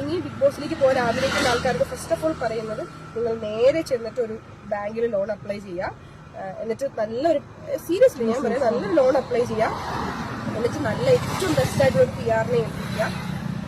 ഇനി ബിഗ് ബോസിലേക്ക് പോകാൻ ആഗ്രഹിക്കുന്ന ആൾക്കാർക്ക് ഫസ്റ്റ് ഓഫ് ഓൾ പറയുന്നത് നിങ്ങൾ നേരെ ചെന്നിട്ട് ഒരു ബാങ്കിൽ ലോൺ അപ്ലൈ ചെയ്യുക. എന്നിട്ട് നല്ലൊരു സീരിയസ്ലി ഞാൻ പറയാം നല്ലൊരു ലോൺ അപ്ലൈ ചെയ്യുക. എന്നിട്ട് നല്ല ഏറ്റവും ബെസ്റ്റ് ആയിട്ടുള്ള ഒരു പി ആറിനെ ഏൽപ്പിക്കുക.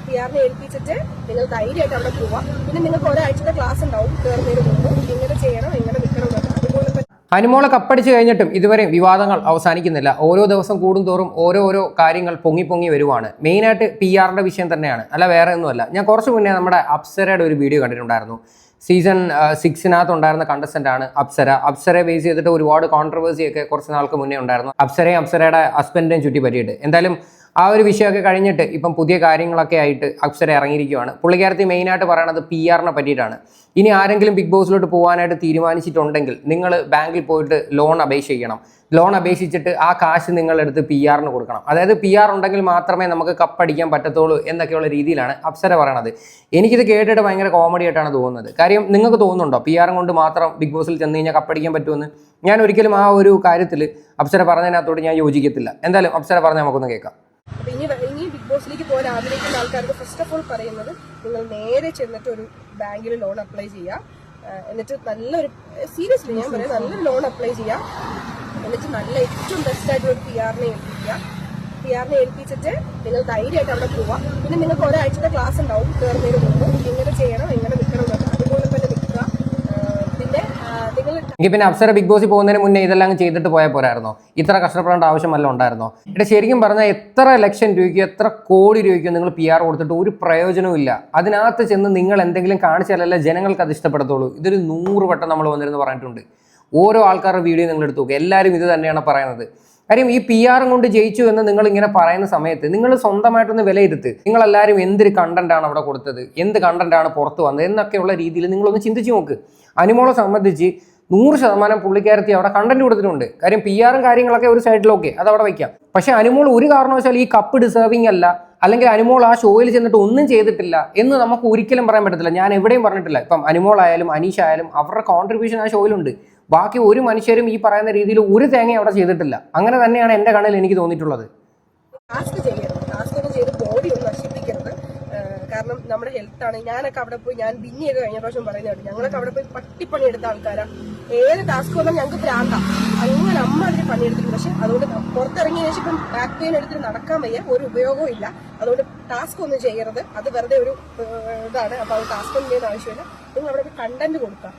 പി ആറിനെ ഏൽപ്പിച്ചിട്ട് നിങ്ങൾ ധൈര്യമായിട്ട് അവിടെ പോവാം പിന്നെ നിങ്ങൾക്ക് ഒരാഴ്ചത്തെ ക്ലാസ് ഉണ്ടാവും. കയറുന്നതിന് മുമ്പ് എങ്ങനെ ചെയ്യണം എങ്ങനെ നിൽക്കണം എന്നൊക്കെ അതുപോലെ തന്നെ അനുമോളെ കപ്പടിച്ച് കഴിഞ്ഞിട്ടും ഇതുവരെ വിവാദങ്ങൾ അവസാനിക്കുന്നില്ല. ഓരോ ദിവസം കൂടുന്തോറും ഓരോ ഓരോ കാര്യങ്ങൾ പൊങ്ങി പൊങ്ങി വരുവാണ്. മെയിനായിട്ട് പി ആറിന്റെ വിഷയം തന്നെയാണ്. അല്ല വേറെ ഒന്നുമല്ല. ഞാൻ കുറച്ച് മുന്നേ നമ്മുടെ അപ്സരയുടെ ഒരു വീഡിയോ കണ്ടിട്ടുണ്ടായിരുന്നു. സീസൺ സിക്സിനകത്ത് ഉണ്ടായിരുന്ന കണ്ടസ്റ്റന്റ് ആണ് അപ്സര. അപ്സരയെ ബേസ് ചെയ്തിട്ട് ഒരുപാട് കോൺട്രവേഴ്സിയൊക്കെ കുറച്ച് നാൾക്ക് മുന്നേ ഉണ്ടായിരുന്നു. അപ്സരയും അപ്സരയുടെ ഹസ്ബൻഡിനെയും ചുറ്റി പറ്റിയിട്ട് എന്തായാലും ആ ഒരു വിഷയമൊക്കെ കഴിഞ്ഞിട്ട് ഇപ്പം പുതിയ കാര്യങ്ങളൊക്കെ ആയിട്ട് അപ്സര ഇറങ്ങിയിരിക്കുകയാണ് പുള്ളിക്കാരത്തി മെയിനായിട്ട് പറയണത് പി ആറിനെ പറ്റിയിട്ടാണ്. ഇനി ആരെങ്കിലും ബിഗ് ബോസിലോട്ട് പോകാനായിട്ട് തീരുമാനിച്ചിട്ടുണ്ടെങ്കിൽ നിങ്ങൾ ബാങ്കിൽ പോയിട്ട് ലോൺ അപേക്ഷിക്കണം. ലോൺ അപേക്ഷിച്ചിട്ട് ആ കാശ് നിങ്ങളെടുത്ത് പി ആറിന് കൊടുക്കണം. അതായത് പി ആർ ഉണ്ടെങ്കിൽ മാത്രമേ നമുക്ക് കപ്പടിക്കാൻ പറ്റത്തുള്ളൂ എന്നൊക്കെയുള്ള രീതിയിലാണ് അപ്സര പറയണത്. എനിക്കിത് കേട്ടിട്ട് ഭയങ്കര കോമഡി ആയിട്ടാണ് തോന്നുന്നത്. കാര്യം നിങ്ങൾക്ക് തോന്നുന്നുണ്ടോ പി ആറും കൊണ്ട് മാത്രം ബിഗ് ബോസിൽ ചെന്ന് കഴിഞ്ഞാൽ കപ്പടിക്കാൻ പറ്റുമെന്ന്? ഞാൻ ഒരിക്കലും ആ ഒരു കാര്യത്തിൽ അപ്സര പറഞ്ഞതിനകത്തോട് ഞാൻ യോജിക്കത്തില്ല. എന്തായാലും അപ്സര പറഞ്ഞാൽ നമുക്കൊന്ന് കേൾക്കാം. അപ്പോൾ ഇനി ബിഗ് ബോസിലേക്ക് പോകാൻ ആഗ്രഹിക്കുന്ന ആൾക്കാർക്ക് ഫസ്റ്റ് ഓഫ് ഓൾ പറയുന്നത് നിങ്ങൾ നേരെ ചെന്നിട്ട് ഒരു ബാങ്കിൽ ലോൺ അപ്ലൈ ചെയ്യുക എന്നിട്ട് നല്ലൊരു സീരിയസ്ലി ഞാൻ പറയാം നല്ലൊരു ലോൺ അപ്ലൈ ചെയ്യുക എന്നിട്ട് നല്ല ഏറ്റവും ബെസ്റ്റ് ആയിട്ടുള്ള ഒരു പി ആറിനെ ഏൽപ്പിക്കുക. പി ആറിനെ ഏൽപ്പിച്ചിട്ട് നിങ്ങൾ ധൈര്യമായിട്ട് അവിടെ പോവാം പിന്നെ നിങ്ങൾക്ക് ഒരാഴ്ചത്തെ ക്ലാസ് ഉണ്ടാവും കയറുന്നതിന് മുമ്പ്. എങ്ങനെ ചെയ്യണം എങ്ങനെ നിൽക്കണം അതുപോലെ തന്നെ നിൽക്കുക. പിന്നെ നിങ്ങൾ എങ്കിൽ പിന്നെ അപ്സര ബിഗ് ബോസിൽ പോകുന്നതിന് മുന്നേ ഇതെല്ലാം ചെയ്തിട്ട് പോയാൽ പോരായിരുന്നോ? ഇത്ര കഷ്ടപ്പെടേണ്ട ആവശ്യമല്ല ഉണ്ടായിരുന്നോ? ഇവിടെ ശരിക്കും പറഞ്ഞാൽ എത്ര ലക്ഷം രൂപയ്ക്ക് എത്ര കോടി രൂപയ്ക്ക് നിങ്ങൾ പി ആർ കൊടുത്തിട്ട് ഒരു പ്രയോജനവും ഇല്ല. അതിനകത്ത് ചെന്ന് നിങ്ങൾ എന്തെങ്കിലും കാണിച്ചാലല്ല ജനങ്ങൾക്ക് അത് ഇഷ്ടപ്പെടത്തുള്ളൂ. ഇതൊരു നൂറ് വട്ടം നമ്മൾ വന്നിരുന്ന് പറഞ്ഞിട്ടുണ്ട്. ഓരോ ആൾക്കാരുടെ വീഡിയോ നിങ്ങൾ എടുത്തു നോക്കുക എല്ലാവരും ഇത് തന്നെയാണ് പറയുന്നത്. കാര്യം ഈ പി ആറും കൊണ്ട് ജയിച്ചു എന്ന് നിങ്ങൾ ഇങ്ങനെ പറയുന്ന സമയത്ത് നിങ്ങൾ സ്വന്തമായിട്ടൊന്ന് വിലയിരുത്ത്. നിങ്ങളെല്ലാവരും എന്തൊരു കണ്ടന്റ് ആണ് അവിടെ കൊടുത്തത്? എന്ത് കണ്ടന്റാണ് പുറത്ത് വന്നത്? എന്നൊക്കെയുള്ള രീതിയിൽ നിങ്ങളൊന്ന് ചിന്തിച്ച് നോക്ക്. അനുമോളെ സംബന്ധിച്ച് നൂറ് ശതമാനം പുള്ളിക്കാരത്തി അവിടെ കണ്ടന്റ് കൊടുത്തിട്ടുണ്ട്. കാര്യം പി ആറും കാര്യങ്ങളൊക്കെ ഒരു സൈഡിലൊക്കെ അത് അവിടെ വയ്ക്കാം. പക്ഷേ അനുമോൾ ഒരു കാരണവശാൽ ഈ കപ്പ് ഡിസേർവിംഗ് അല്ല. അല്ലെങ്കിൽ അനുമോൾ ആ ഷോയിൽ ചെന്നിട്ട് ഒന്നും ചെയ്തിട്ടില്ല എന്ന് നമുക്ക് ഒരിക്കലും പറയാൻ പറ്റത്തില്ല. ഞാൻ എവിടെയും പറഞ്ഞിട്ടില്ല. ഇപ്പം അനുമോൾ ആയാലും അനീഷ് ആയാലും അവരുടെ കോൺട്രിബ്യൂഷൻ ആ ഷോയിലുണ്ട് ബാക്കി ഒരു മനുഷ്യരും ഈ പറയുന്ന രീതിയിൽ ഒരു തേങ്ങ അവിടെ ചെയ്തിട്ടില്ല. അങ്ങനെ തന്നെയാണ് എന്റെ കണ്ണിൽ എനിക്ക് തോന്നിയിട്ടുള്ളത്. കാരണം നമ്മുടെ ഹെൽത്ത് ആണ്. ഞാനൊക്കെ അവിടെ പോയി ഞാൻ ബിന്നിയൊക്കെ കഴിഞ്ഞ പ്രാവശ്യം പറയുന്നുണ്ട് ഞങ്ങളൊക്കെ അവിടെ പോയി പട്ടിപ്പണി എടുത്ത ആൾക്കാരാണ് ഏത് ടാസ്ക് വന്നാൽ ഞങ്ങൾക്ക് പ്രാന്ത. അങ്ങനെ അമ്മ അതിന് പണിയെടുത്തിട്ടുണ്ട്. പക്ഷെ അതുകൊണ്ട് പുറത്തിറങ്ങിയ ശേഷം ഇപ്പം ബാക്ക് പെയിൻ എടുത്തിട്ട് നടക്കാൻ വയ്യ. ഒരു ഉപയോഗവും ഇല്ല. അതുകൊണ്ട് ടാസ്ക് ഒന്നും ചെയ്യരുത്. അത് വെറുതെ ഒരു ഇതാണ്. അപ്പൊ അത് ടാസ്ക് ഒന്നും ചെയ്യുന്ന ആവശ്യമില്ല. നിങ്ങൾ അവിടെ ഒരു കണ്ടന്റ് കൊടുക്കുക.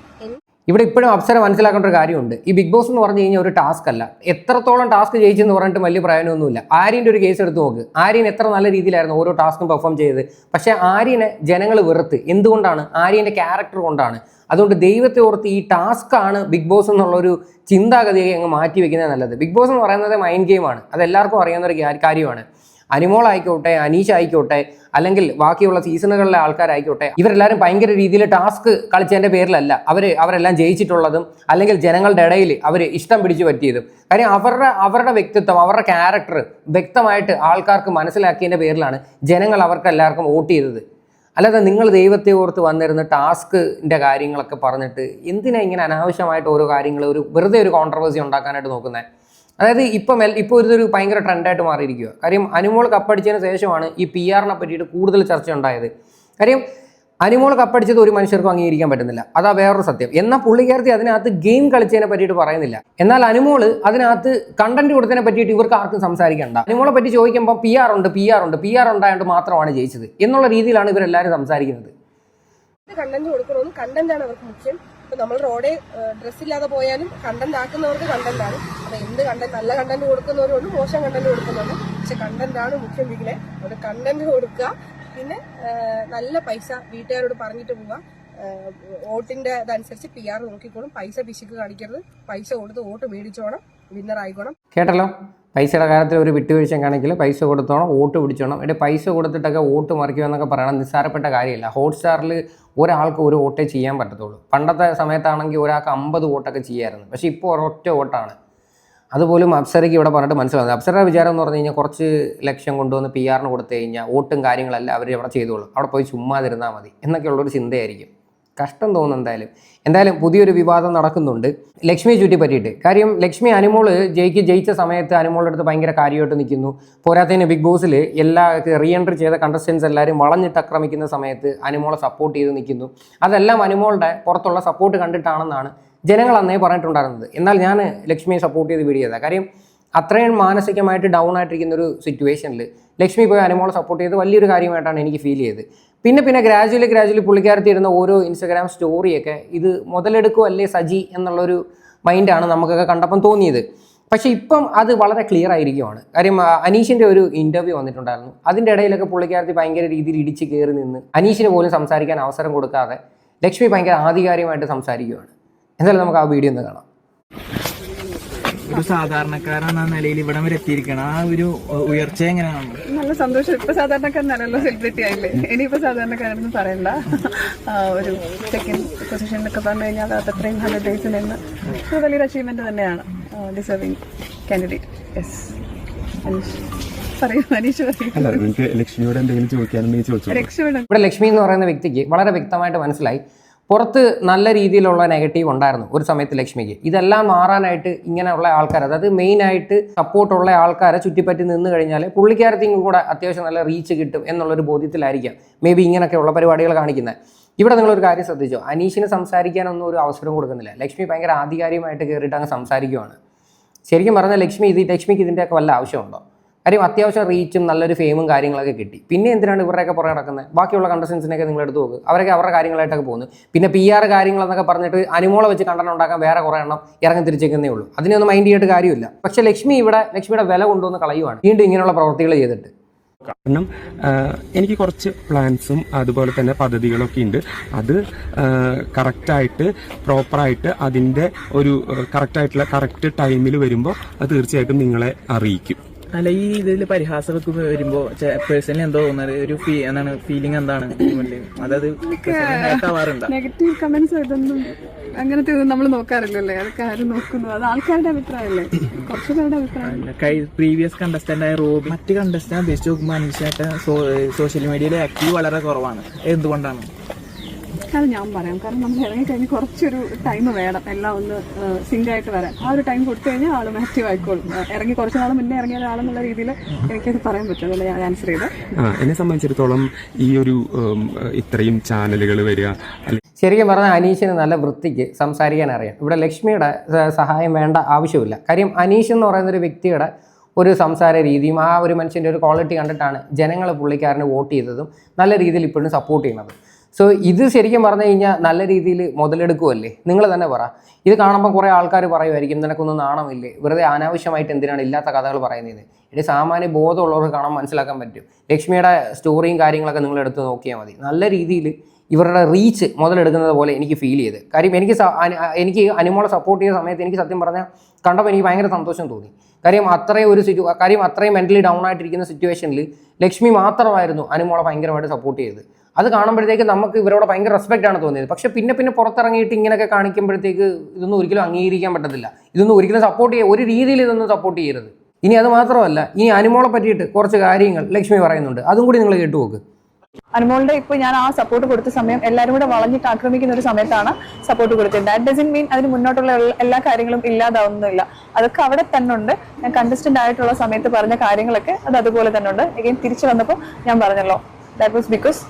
ഇവിടെ ഇപ്പോഴും അപ്സര മനസ്സിലാക്കേണ്ട ഒരു കാര്യമുണ്ട്. ഈ ബിഗ് ബോസ് എന്ന് പറഞ്ഞു കഴിഞ്ഞാൽ ഒരു ടാസ്ക് അല്ല. എത്രത്തോളം ടാസ്ക് ജയിച്ചെന്ന് പറഞ്ഞിട്ട് വലിയ പ്രയോജനമൊന്നുമില്ല. ആര്യന്റെ ഒരു കേസ് എടുത്ത് നോക്ക്. ആര്യൻ എത്ര നല്ല രീതിയിലായിരുന്നു ഓരോ ടാസ്കും പെർഫോം ചെയ്തത്. പക്ഷേ ആര്യനെ ജനങ്ങൾ വെറുത്ത്. എന്തുകൊണ്ടാണ്? ആര്യന്റെ ക്യാരക്ടർ കൊണ്ടാണ്. അതുകൊണ്ട് ദൈവത്തെ ഓർത്ത് ഈ ടാസ്ക് ആണ് ബിഗ് ബോസ് എന്നുള്ളൊരു ചിന്താഗതിയെ അങ്ങ് മാറ്റി വെക്കുന്നത് നല്ലത്. ബിഗ് ബോസ് എന്ന് പറയുന്നത് മൈൻഡ് ഗെയിമാണ് അത് എല്ലാവർക്കും അറിയാവുന്ന ഒരു കാര്യമാണ്. അനിമോൾ ആയിക്കോട്ടെ അനീഷ് ആയിക്കോട്ടെ അല്ലെങ്കിൽ ബാക്കിയുള്ള സീസണുകളിലെ ആൾക്കാരായിക്കോട്ടെ ഇവരെല്ലാവരും ഭയങ്കര രീതിയിൽ ടാസ്ക് കളിച്ചതിന്റെ പേരിലല്ല അവർ അവരെല്ലാം ജയിച്ചിട്ടുള്ളതും അല്ലെങ്കിൽ ജനങ്ങളുടെ ഇടയിൽ അവർ ഇഷ്ടം പിടിച്ചു പറ്റിയതും. കാര്യം അവരുടെ അവരുടെ വ്യക്തിത്വം അവരുടെ ക്യാരക്ടർ വ്യക്തമായിട്ട് ആൾക്കാർക്ക് മനസ്സിലാക്കിയതിന്റെ പേരിലാണ് ജനങ്ങൾ അവർക്ക് എല്ലാവർക്കും വോട്ട് ചെയ്തത്. അല്ലാതെ നിങ്ങൾ ദൈവത്തെ ഓർത്ത് വന്നിരുന്ന ടാസ്കിന്റെ കാര്യങ്ങളൊക്കെ പറഞ്ഞിട്ട് എന്തിനാ ഇങ്ങനെ അനാവശ്യമായിട്ട് ഓരോ കാര്യങ്ങൾ ഒരു വെറുതെ ഒരു കോൺട്രവേഴ്സി ഉണ്ടാക്കാനായിട്ട് നോക്കുന്നത് അതായത് ഇപ്പം ഇപ്പോൾ ഇതൊരു ഭയങ്കര ട്രെൻഡായിട്ട് മാറിയിരിക്കുക കാര്യം അനുമോൾ കപ്പടിച്ചതിന് ശേഷമാണ് ഈ പി ആറിനെ പറ്റിയിട്ട് കൂടുതൽ ചർച്ച ഉണ്ടായത്. കാര്യം അനുമോൾ കപ്പടിച്ചത് ഒരു മനുഷ്യർക്കും അംഗീകരിക്കാൻ പറ്റുന്നില്ല. അതാ വേറൊരു സത്യം. എന്നാൽ പുള്ളിക്കാരത്തി അതിനകത്ത് ഗെയിം കളിച്ചതിനെ പറ്റിയിട്ട് പറയുന്നില്ല. എന്നാൽ അനുമോൾ അതിനകത്ത് കണ്ടന്റ് കൊടുത്തതിനെ പറ്റിയിട്ട് ഇവർക്ക് ആർക്കും സംസാരിക്കണ്ട. അനുമോളെ പറ്റി ചോദിക്കുമ്പോൾ പി ആർ ഉണ്ട് പി ആർ ഉണ്ട് പി ആർ ഉണ്ടായതുകൊണ്ട് മാത്രമാണ് ജയിച്ചത്. എന്നുള്ള രീതിയിലാണ് ഇവരെല്ലാവരും സംസാരിക്കുന്നത്. കണ്ടന്റ് കൊടുക്കണമെന്ന് കണ്ടന്റ് ആണ് അവർക്ക് മുഖ്യം. ഇപ്പൊ നമ്മൾ റോഡേ ഡ്രസ് ഇല്ലാതെ പോയാലും കണ്ടന്റ് ആക്കുന്നവർക്ക് കണ്ടന്റ് ആണ്. അപ്പൊ എന്ത് കണ്ടന്റ് നല്ല കണ്ടന്റ് കൊടുക്കുന്നവരുണ്ട് മോശം കണ്ടന്റ് കൊടുക്കുന്നുണ്ട് പക്ഷെ കണ്ടന്റ് ആണ് മുഖ്യം വീട്ടിലെ. അവിടെ കണ്ടന്റ് കൊടുക്കുക. പിന്നെ നല്ല പൈസ വീട്ടുകാരോട് പറഞ്ഞിട്ട് പോവുക. വോട്ടിന്റെ അതനുസരിച്ച് പി ആർ നോക്കിക്കോളും. പൈസ പിശുക്ക് കാണിക്കരുത്. പൈസ കൊടുത്ത് വോട്ട് മേടിച്ചോണം. വിന്നർ ആയിക്കോണം. കേട്ടല്ലോ? പൈസയുടെ കാര്യത്തിൽ ഒരു വിട്ടുവീഴ്ച കാണിക്കില്ല. പൈസ കൊടുത്തോണം വോട്ട് പിടിച്ചോണം. എന്നിട്ട് പൈസ കൊടുത്തിട്ടൊക്കെ വോട്ട് മറിക്കുക എന്നൊക്കെ പറയണം. നിസ്സാരപ്പെട്ട കാര്യമില്ല. ഹോട്ട്സ്റ്റാറിൽ ഒരാൾക്ക് ഒരു വോട്ടേ ചെയ്യാൻ പറ്റത്തുള്ളൂ. പണ്ടത്തെ സമയത്താണെങ്കിൽ ഒരാൾക്ക് അമ്പത് വോട്ടൊക്കെ ചെയ്യായിരുന്നു. പക്ഷേ ഇപ്പോൾ ഒരൊറ്റ വോട്ടാണ്. അതുപോലും അപ്സരയ്ക്ക് ഇവിടെ പറഞ്ഞിട്ട് മനസ്സിലാകുന്നത് അപ്സരയുടെ വിചാരം എന്ന് പറഞ്ഞു കഴിഞ്ഞാൽ കുറച്ച് ലക്ഷം കൊണ്ടുവന്ന് പി ആറിന് കൊടുത്തു കഴിഞ്ഞാൽ വോട്ടും കാര്യങ്ങളെല്ലാം അവർ അവിടെ ചെയ്തോളും. അവിടെ പോയി ചുമ്മാതിരുന്നാൽ മതി. എന്നൊക്കെയുള്ളൊരു ചിന്തയായിരിക്കും. കഷ്ടം തോന്നുന്നു എന്തായാലും. എന്തായാലും പുതിയൊരു വിവാദം നടക്കുന്നുണ്ട്. ലക്ഷ്മിയെ ചുറ്റി പറ്റിയിട്ട്. കാര്യം ലക്ഷ്മി അനുമോൾ ജയിക്ക് ജയിച്ച സമയത്ത് അനുമോളുടെ അടുത്ത് ഭയങ്കര കാര്യമായിട്ട് നിൽക്കുന്നു. പോരാത്തതിന് ബിഗ് ബോസിൽ എല്ലാ റീ എൻട്രി ചെയ്ത കണ്ടസ്റ്റൻസ് എല്ലാവരും വളഞ്ഞിട്ട് ആക്രമിക്കുന്ന സമയത്ത് അനുമോളെ സപ്പോർട്ട് ചെയ്ത് നിൽക്കുന്നു. അതെല്ലാം അനുമോളുടെ പുറത്തുള്ള സപ്പോർട്ട് കണ്ടിട്ടാണെന്നാണ് ജനങ്ങൾ അന്നേ പറഞ്ഞിട്ടുണ്ടായിരുന്നത്. എന്നാൽ ഞാൻ ലക്ഷ്മിയെ സപ്പോർട്ട് ചെയ്ത് വീഡിയോ ചെയ്താൽ കാര്യം അത്രയും മാനസികമായിട്ട് ഡൗൺ ആയിട്ടിരിക്കുന്ന ഒരു സിറ്റുവേഷനിൽ ലക്ഷ്മി പോയി അനുമോളെ സപ്പോർട്ട് ചെയ്ത് വലിയൊരു കാര്യമായിട്ടാണ് എനിക്ക് ഫീൽ ചെയ്തത്. പിന്നെ പിന്നെ ഗ്രാജുവലി ഗ്രാജുവലി പുള്ളിക്കാരത്തി ഇരുന്ന ഓരോ ഇൻസ്റ്റഗ്രാം സ്റ്റോറിയൊക്കെ ഇത് മുതലെടുക്കും അല്ലേ സജി എന്നുള്ളൊരു മൈൻഡാണ് നമുക്കൊക്കെ കണ്ടപ്പം തോന്നിയത്. പക്ഷേ ഇപ്പം അത് വളരെ ക്ലിയർ ആയിരിക്കുവാണ്. കാര്യം അനീഷിന്റെ ഒരു ഇന്റർവ്യൂ വന്നിട്ടുണ്ടായിരുന്നു. അതിന്റെ ഇടയിലൊക്കെ പുള്ളിക്കാരത്തി ഭയങ്കര രീതിയിൽ ഇടിച്ച് കയറി നിന്ന് അനീഷിന് പോലും സംസാരിക്കാൻ അവസരം കൊടുക്കാതെ ലക്ഷ്മി ഭയങ്കര ആധികാരികമായിട്ട് സംസാരിക്കുകയാണ് എന്തായാലും നമുക്ക് ആ വീഡിയോ ഒന്ന് കാണാം. ഒരു സാധാരണക്കാരെന്ന നിലയിൽ ഇവിടം വരെ എത്തിയിരിക്കണം ആ ഒരു ഉയർച്ച എങ്ങനെയാണ് നല്ല സന്തോഷം. ഇപ്പൊ സാധാരണക്കാരനല്ലോ സെലിബ്രിറ്റി ആയില്ലേ? ഇനിയിപ്പോ സാധാരണക്കാരെന്ന് പറയണ്ട. ഒരു സെക്കൻഡ് പൊസിഷനിലൊക്കെ പറഞ്ഞു കഴിഞ്ഞാൽ അത് അത്രയും ഹൺഡ്രഡ് ഡേയ്സിൽ നിന്ന് വലിയൊരു അച്ചീവ്മെന്റ് തന്നെയാണ്. ഡിസേർവിംഗ് കാൻഡിഡേറ്റ് യെസ് ഇവിടെ ലക്ഷ്മി എന്ന് പറയുന്ന വ്യക്തിക്ക് വളരെ വ്യക്തമായിട്ട് മനസ്സിലായി. പുറത്ത് നല്ല രീതിയിലുള്ള നെഗറ്റീവ് ഉണ്ടായിരുന്നു ഒരു സമയത്ത് ലക്ഷ്മിക്ക്. ഇതെല്ലാം മാറാനായിട്ട് ഇങ്ങനെയുള്ള ആൾക്കാർ അതായത് മെയിൻ മെയിനായിട്ട് സപ്പോർട്ടുള്ള ആൾക്കാരെ ചുറ്റിപ്പറ്റി നിന്ന് കഴിഞ്ഞാൽ പുള്ളിക്കാരത്തേക്കും കൂടെ അത്യാവശ്യം നല്ല റീച്ച് കിട്ടും എന്നുള്ളൊരു ബോധ്യത്തിലായിരിക്കാം. മേ ബി ഇങ്ങനെയൊക്കെയുള്ള പരിപാടികൾ കാണിക്കുന്നത് ഇവിടെ നിങ്ങളൊരു കാര്യം ശ്രദ്ധിച്ചോ? അനീഷിന് സംസാരിക്കാനൊന്നും ഒരു അവസരം കൊടുക്കുന്നില്ല. ലക്ഷ്മി ഭയങ്കര ആധികാരികമായിട്ട് കയറിയിട്ട് അങ്ങ് സംസാരിക്കുവാണ്. ശരിക്കും പറഞ്ഞാൽ ലക്ഷ്മി ഇത് ലക്ഷ്മിക്ക് ഇതിന്റെയൊക്കെ വല്ല ആവശ്യമുണ്ടോ? കാര്യം അത്യാവശ്യം റീച്ചും നല്ലൊരു ഫെയിമും കാര്യങ്ങളൊക്കെ കിട്ടി. പിന്നെ എന്തിനാണ് ഇവരുടെയൊക്കെ പുറകെ നടക്കുന്നത് ബാക്കിയുള്ള കണ്ടസ്റ്റൻസിനൊക്കെ നിങ്ങൾ എടുത്തു നോക്ക്. അവരൊക്കെ അവരുടെ കാര്യങ്ങളായിട്ടൊക്കെ പോകുന്നു. പിന്നെ പി ആർ കാര്യങ്ങളെന്നൊക്കെ പറഞ്ഞിട്ട് അനുമോളെ വെച്ച് കണ്ടന്റ് ഉണ്ടാക്കാൻ വേറെ കുറേ എണ്ണം ഇറങ്ങി തിരിച്ചേക്കുന്നേ ഉള്ളൂ. അതിനൊന്നും മൈൻഡ് ചെയ്തിട്ട് കാര്യമില്ല. പക്ഷേ ലക്ഷ്മി ഇവിടെ ലക്ഷ്മിയുടെ വില കൊണ്ടുവന്ന് കളയുവാണ്. വീണ്ടും ഇങ്ങനെയുള്ള പ്രവർത്തികൾ ചെയ്തിട്ട്. കാരണം എനിക്ക് കുറച്ച് പ്ലാൻസും അതുപോലെ തന്നെ പദ്ധതികളൊക്കെ ഉണ്ട്. അത് കറക്റ്റായിട്ട് പ്രോപ്പറായിട്ട് അതിന്റെ ഒരു കറക്റ്റായിട്ടുള്ള കറക്റ്റ് ടൈമിൽ വരുമ്പോൾ അത് തീർച്ചയായിട്ടും നിങ്ങളെ അറിയിക്കും. അല്ല ഈ ഇതിൽ പരിഹാസമൊക്കെ വരുമ്പോ പേഴ്സണലി എന്തോ തോന്നുന്നത്? ഒരു ഫീ എന്താണ് ഫീലിംഗ് എന്താണ്? അതായത് നെഗറ്റീവ് കമന്റ്സ് ഇതൊന്നും അങ്ങനത്തെ ഒന്നും നമ്മൾ നോക്കാറില്ലല്ലേ? അതൊക്കെ ആരും നോക്കുന്നു. അത് ആൾക്കാരുടെ അഭിപ്രായമല്ലേ? കുറച്ച് പേരുടെ അഭിപ്രായം പ്രീവിയസ് കണ്ടസ്റ്റന്റ് ആയ റോബി മറ്റ് കണ്ടസ്റ്റന്റ് അപേക്ഷിച്ച് നോക്കുമ്പോൾ അനുഷ്ഠേട്ട സോഷ്യൽ മീഡിയയിൽ ആക്റ്റീവ് വളരെ കുറവാണ്. എന്തുകൊണ്ടാണ്? അത് ഞാൻ പറയാം. കാരണം നമ്മൾ ഇറങ്ങിക്കഴിഞ്ഞ് കുറച്ചൊരു ടൈം വേണം. എല്ലാം ഒന്ന് സിങ്ക് ആയിട്ട് വരാൻ. ആ ഒരു ടൈം കൊടുത്തു കഴിഞ്ഞാൽ ആളും ആക്റ്റീവ് ആയിക്കോളും. ഇറങ്ങി കുറച്ച് നാൾ മുന്നേ ഇറങ്ങിയ ഒരാളെന്നുള്ള രീതിയിൽ എനിക്കത് പറയാൻ പറ്റും അതല്ല ഞാൻ ആൻസർ ചെയ്ത്. എന്നെ സംബന്ധിച്ചിടത്തോളം ഈ ഒരു ഇത്രയും ചാനലുകൾ വരിക ശരിക്കും പറഞ്ഞാൽ അനീഷിന് നല്ല വൃത്തിക്ക് സംസാരിക്കാൻ അറിയാം. ഇവിടെ ലക്ഷ്മിയുടെ സഹായം വേണ്ട ആവശ്യമില്ല. കാര്യം അനീഷ് എന്ന് പറയുന്ന ഒരു വ്യക്തിയുടെ ഒരു സംസാര രീതിയും ആ ഒരു മനുഷ്യന്റെ ഒരു ക്വാളിറ്റി കണ്ടിട്ടാണ് ജനങ്ങൾ പുള്ളിക്കാരന് വോട്ട് ചെയ്തതും നല്ല രീതിയിൽ ഇപ്പോഴും സപ്പോർട്ട് ചെയ്യുന്നത്. സോ ഇത് ശരിക്കും പറഞ്ഞു കഴിഞ്ഞാൽ നല്ല രീതിയിൽ മുതലെടുക്കുമല്ലേ നിങ്ങൾ തന്നെ പറ. ഇത് കാണുമ്പോൾ കുറേ ആൾക്കാർ പറയുമായിരിക്കും നിനക്കൊന്നും നാണമില്ലേ? വെറുതെ അനാവശ്യമായിട്ട് എന്തിനാണ് ഇല്ലാത്ത കഥകൾ പറയുന്നത്? ഇനി സാമാന്യ ബോധമുള്ളവർക്ക് കാണാൻ മനസ്സിലാക്കാൻ പറ്റും. ലക്ഷ്മിയുടെ സ്റ്റോറിയും കാര്യങ്ങളൊക്കെ നിങ്ങൾ എടുത്ത് നോക്കിയാൽ മതി. നല്ല രീതിയിൽ ഇവരുടെ റീച്ച് മുതലെടുക്കുന്നത് പോലെ എനിക്ക് ഫീൽ ചെയ്ത്. കാര്യം എനിക്ക് എനിക്ക് അനുമോളെ സപ്പോർട്ട് ചെയ്ത സമയത്ത് എനിക്ക് സത്യം പറഞ്ഞാൽ കണ്ടപ്പോൾ എനിക്ക് ഭയങ്കര സന്തോഷം തോന്നി. കാര്യം അത്രയും ഒരു സിറ്റു കാര്യം അത്രയും മെന്റലി ഡൗൺ ആയിട്ടിരിക്കുന്ന സിറ്റുവേഷനിൽ ലക്ഷ്മി മാത്രമായിരുന്നു അനുമോളെ ഭയങ്കരമായിട്ട് സപ്പോർട്ട് ചെയ്തത്. അത് കാണുമ്പോഴത്തേക്ക് നമുക്ക് ഇവരോട് ഭയങ്കര റെസ്പെക്റ്റ് ആണ് തോന്നിയത്. പക്ഷെ പിന്നെ പിന്നെ പുറത്തിറങ്ങിയിട്ട് ഇങ്ങനെയൊക്കെ കാണിക്കുമ്പോഴത്തേക്ക് ഇതൊന്നും ഒരിക്കലും അംഗീകരിക്കാൻ പറ്റത്തില്ല. ഇതൊന്നും ഒരിക്കലും സപ്പോർട്ട് ചെയ്യുക ഒരു രീതിയിൽ ഇതൊന്നും സപ്പോർട്ട് ചെയ്യരുത്. ഇനി അത് മാത്രമല്ല ഇനി അനുമോളെ പറ്റിയിട്ട് കുറച്ച് കാര്യങ്ങൾ ലക്ഷ്മി പറയുന്നുണ്ട്. അതും കൂടി നിങ്ങൾ കേട്ടു നോക്ക് അനുമോളുടെ ഇപ്പൊ ഞാൻ ആ സപ്പോർട്ട് കൊടുത്ത സമയം എല്ലാവരും കൂടെ വളഞ്ഞിട്ട് ആക്രമിക്കുന്ന ഒരു സമയത്താണ് സപ്പോർട്ട് കൊടുത്തത് ദാറ്റ് ഡസൻ മീൻ അതിന് മുന്നോട്ടുള്ള എല്ലാ- കാര്യങ്ങളും ഇല്ലാതാവുന്നില്ല അതൊക്കെ അവിടെ തന്നെ ഉണ്ട്. ഞാൻ കണ്ടസ്റ്റന്റ് ആയിട്ടുള്ള സമയത്ത് പറഞ്ഞ കാര്യങ്ങളൊക്കെ അത് അതുപോലെ തന്നെ ഉണ്ട്. എഗെയിൻ തിരിച്ചു വന്നപ്പോൾ ഞാൻ പറഞ്ഞല്ലോ. ദാറ്റ് വാസ് ബിക്കോസ്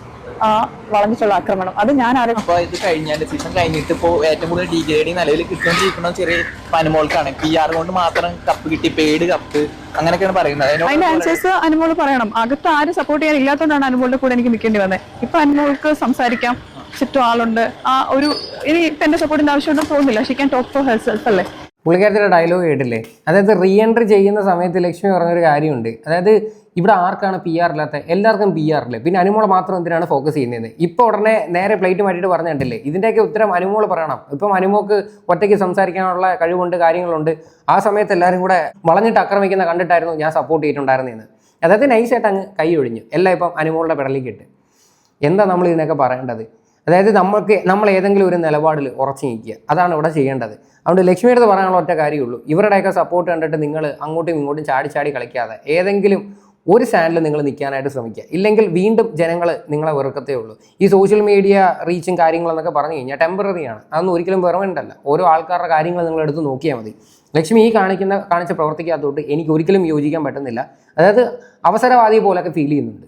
ആ വളഞ്ഞിട്ടുള്ള ആക്രമണം. അത് ഞാൻ ആരും അപ്പൊ ഇത് കഴിഞ്ഞാൽ സീസൺ കഴിഞ്ഞിട്ട് ഇപ്പോ ഏറ്റവും കൂടുതൽ ഡിഗ്രേഡിങ് നിലവിൽ കിട്ടുകൊണ്ടിരിക്കുന്ന ചെറിയ പനമോൾക്കാണ് പി ആർ കൊണ്ട് മാത്രം കപ്പ് കിട്ടി പെയ്ഡ് കപ്പ് അങ്ങനെയൊക്കെയാണ് പറയുന്നത്. അതിന്റെ ആൻസേഴ്സ് അനുമോൾ പറയണം. അകത്ത് ആരും സപ്പോർട്ട് ചെയ്യാൻ ഇല്ലാത്തതുകൊണ്ടാണ് അനുമോളുടെ കൂടെ എനിക്ക് നിൽക്കേണ്ടി വന്നത് ഇപ്പൊ അനുമോൾക്ക് സംസാരിക്കാം. ചുറ്റും ആളുണ്ട്. ആ ഒരു ഇനി ഇപ്പൊ എന്റെ സപ്പോർട്ടിന്റെ ആവശ്യമൊന്നും തോന്നുന്നില്ല. She can talk for herself അല്ലേ? പുള്ളിക്കാരത്തിന്റെ ഡയലോഗ് കേട്ടില്ലേ? അതായത് റീ എൻട്രി ചെയ്യുന്ന സമയത്ത് ലക്ഷ്മി പറഞ്ഞൊരു കാര്യമുണ്ട്. അതായത് ഇവിടെ ആർക്കാണ് പി ആർ ഇല്ലാത്ത? എല്ലാവർക്കും പി ഇല്ല? പിന്നെ അനുമോളെ മാത്രം എന്തിനാണ് ഫോക്കസ് ചെയ്യുന്നത് ഇപ്പോൾ ഉടനെ നേരെ പ്ലേറ്റ് മാറ്റിയിട്ട് പറഞ്ഞിട്ടില്ലേ ഇതിന്റെയൊക്കെ ഉത്തരം അനുമോൾ പറയണം. ഇപ്പം അനുമോക്ക് ഒറ്റയ്ക്ക് സംസാരിക്കാനുള്ള കഴിവുണ്ട് കാര്യങ്ങളുണ്ട്. ആ സമയത്ത് എല്ലാവരും കൂടെ വളഞ്ഞിട്ട് ആക്രമിക്കുന്ന കണ്ടിട്ടായിരുന്നു ഞാൻ സപ്പോർട്ട് ചെയ്തിട്ടുണ്ടായിരുന്നതെന്ന്. അതായത് നൈസായിട്ട് അങ്ങ് കൈ ഒഴിഞ്ഞു. എല്ലാം ഇപ്പം അനുമോളുടെ പിടലിക്കിട്ട് എന്താ നമ്മൾ ഇതിനൊക്കെ പറയേണ്ടത്? അതായത് നമ്മൾക്ക് നമ്മൾ ഏതെങ്കിലും ഒരു നിലപാടിൽ ഉറച്ചു നിൽക്കുക. അതാണ് ഇവിടെ ചെയ്യേണ്ടത്. അതുകൊണ്ട് ലക്ഷ്മിയുടെ പറയാനുള്ള ഒറ്റ കാര്യമുള്ളൂ. ഇവരുടെയൊക്കെ സപ്പോർട്ട് കണ്ടിട്ട് നിങ്ങൾ അങ്ങോട്ടും ഇങ്ങോട്ടും ചാടി ചാടി കളിക്കാതെ ഏതെങ്കിലും ഒരു സ്റ്റാൻഡിൽ നിങ്ങൾ നിൽക്കാനായിട്ട് ശ്രമിക്കുക. ഇല്ലെങ്കിൽ വീണ്ടും ജനങ്ങൾ നിങ്ങളെ വെറുക്കത്തേ ഉള്ളൂ. ഈ സോഷ്യൽ മീഡിയ റീച്ചും കാര്യങ്ങളെന്നൊക്കെ പറഞ്ഞു കഴിഞ്ഞാൽ ടെമ്പററിയാണ് അതൊന്നും ഒരിക്കലും പെർമനന്റ് ഓരോ ആൾക്കാരുടെ കാര്യങ്ങൾ നിങ്ങൾ എടുത്ത് നോക്കിയാൽ മതി. ലക്ഷ്മി ഈ കാണിക്കുന്ന കാണിച്ച പ്രവർത്തിക്കാത്തോട്ട് എനിക്ക് ഒരിക്കലും യോജിക്കാൻ പറ്റുന്നില്ല. അതായത് അവസരവാദി പോലൊക്കെ ഫീൽ ചെയ്യുന്നുണ്ട്.